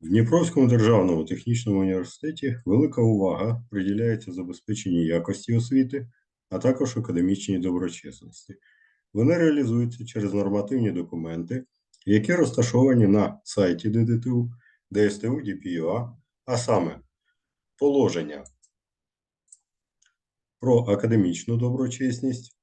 В Дніпровському державному технічному університеті велика увага приділяється забезпеченню якості освіти, а також академічній доброчесності. Вони реалізуються через нормативні документи, які розташовані на сайті ДДТУ, ДСТУ, ДПЮА, а саме положення про академічну доброчесність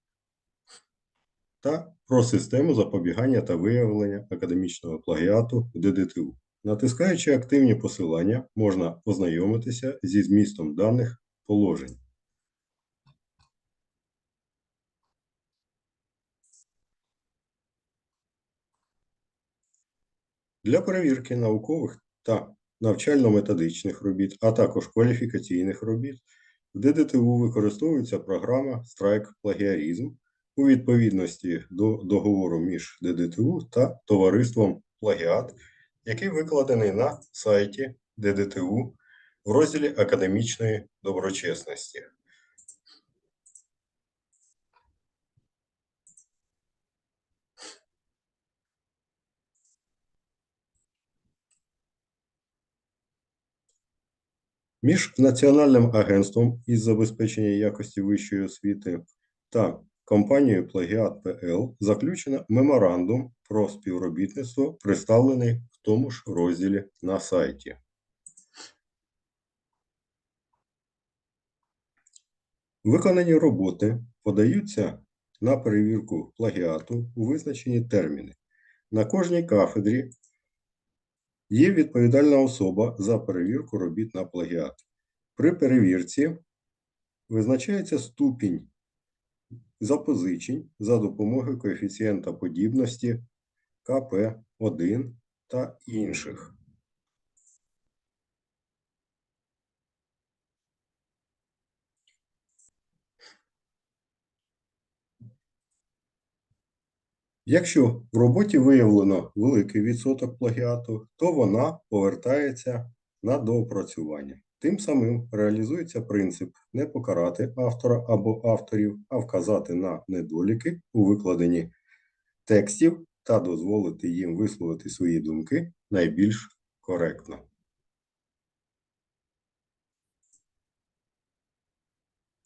та про систему запобігання та виявлення академічного плагіату в ДДТУ. Натискаючи активні посилання, можна ознайомитися зі змістом даних положень. Для перевірки наукових та навчально-методичних робіт, а також кваліфікаційних робіт, в ДДТУ використовується програма Страйк Плагіарізм у відповідності до договору між ДДТУ та товариством Плагіат, який викладений на сайті ДДТУ в розділі академічної доброчесності. Між Національним агентством із забезпечення якості вищої освіти та компанією Плагіат ПЛ заключено меморандум про співробітництво, представлений в тому ж розділі на сайті. Виконані роботи подаються на перевірку плагіату у визначені терміни. На кожній кафедрі Є відповідальна особа за перевірку робіт на плагіат. При перевірці визначається ступінь запозичень за допомогою коефіцієнта подібності КП1 та інших. Якщо в роботі виявлено великий відсоток плагіату, то вона повертається на доопрацювання. Тим самим реалізується принцип не покарати автора або авторів, а вказати на недоліки у викладенні текстів та дозволити їм висловити свої думки найбільш коректно.